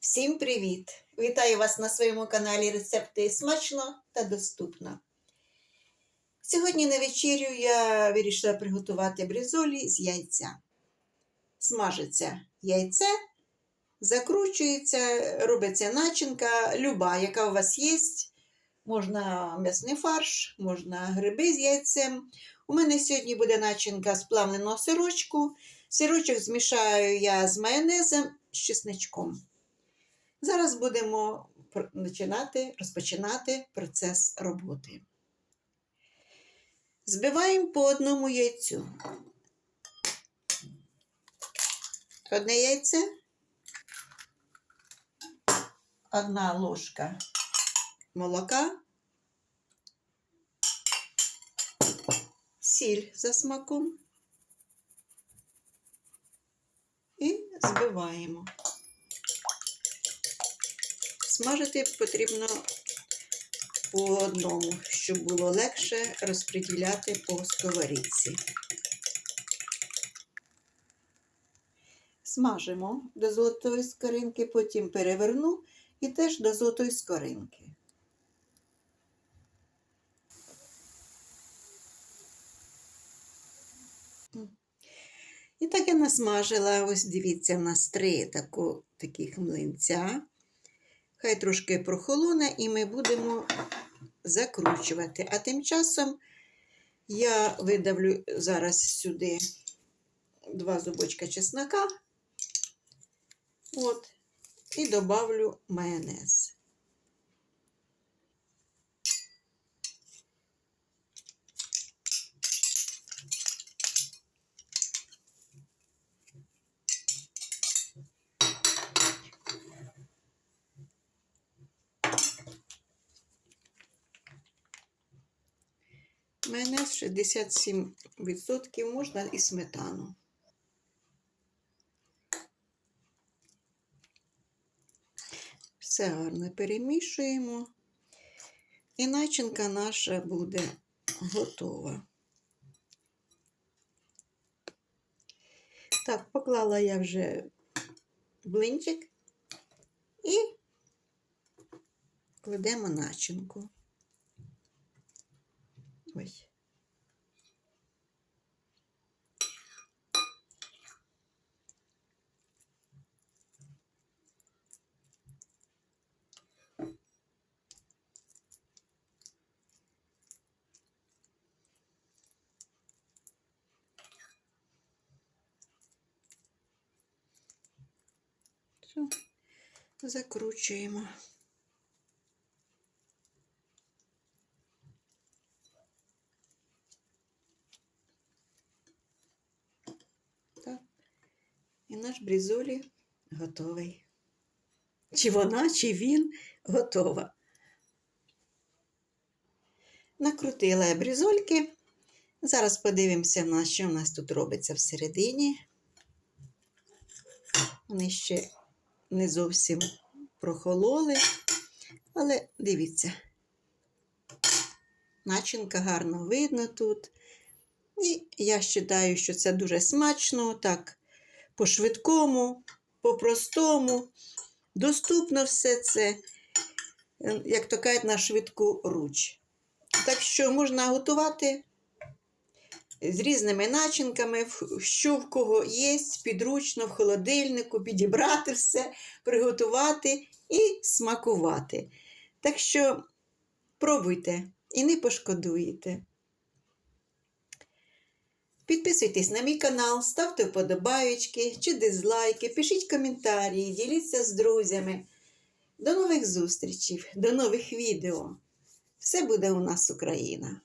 Всім привіт! Вітаю вас на своєму каналі Рецепти смачно та доступно. Сьогодні на вечерю я вирішила приготувати бризолі з яйця. Смажиться яйце, закручується, робиться начинка, люба, яка у вас є. Можна м'ясний фарш, можна гриби з яйцем. У мене сьогодні буде начинка з плавленого сирочку. Сирочок змішаю я з майонезом з чесничком. Зараз будемо починати, розпочинати процес роботи. Збиваємо по одному яйцю. Одне яйце, одна ложка молока, сіль за смаком і збиваємо. Смажити потрібно по одному, щоб було легше розподіляти по сковорідці. Смажимо до золотої скоринки, потім переверну і теж до золотої скоринки. І так я насмажила, ось дивіться, в нас три таких млинця. Хай трошки прохолоне, і ми будемо закручувати. А тим часом я видавлю зараз сюди два зубочка чеснока. От, і добавлю майонез. Майонез 67% можна і сметану. Все гарно перемішуємо. І начинка наша буде готова. Так, поклала я вже блинчик і кладемо начинку. Ой. Все, закручуємо. Наш брізолі готовий. Чи вона, чи він готова. Накрутила я брізольки. Зараз подивимося, на що в нас тут робиться всередині. Вони ще не зовсім прохололи, але дивіться, начинка гарно видно тут. І я вважаю, що це дуже смачно, так, по-швидкому, по-простому. Доступно все це, е, як то кажуть, на швидку руч. Так що можна готувати з різними начинками, що в кого є, підручно, в холодильнику, підібрати все, приготувати і смакувати. Так що пробуйте і не пошкодуєте. Підписуйтесь на мій канал, ставте вподобайки чи дизлайки, пишіть коментарі, діліться з друзями. До нових зустрічей, до нових відео. Все буде у нас Україна!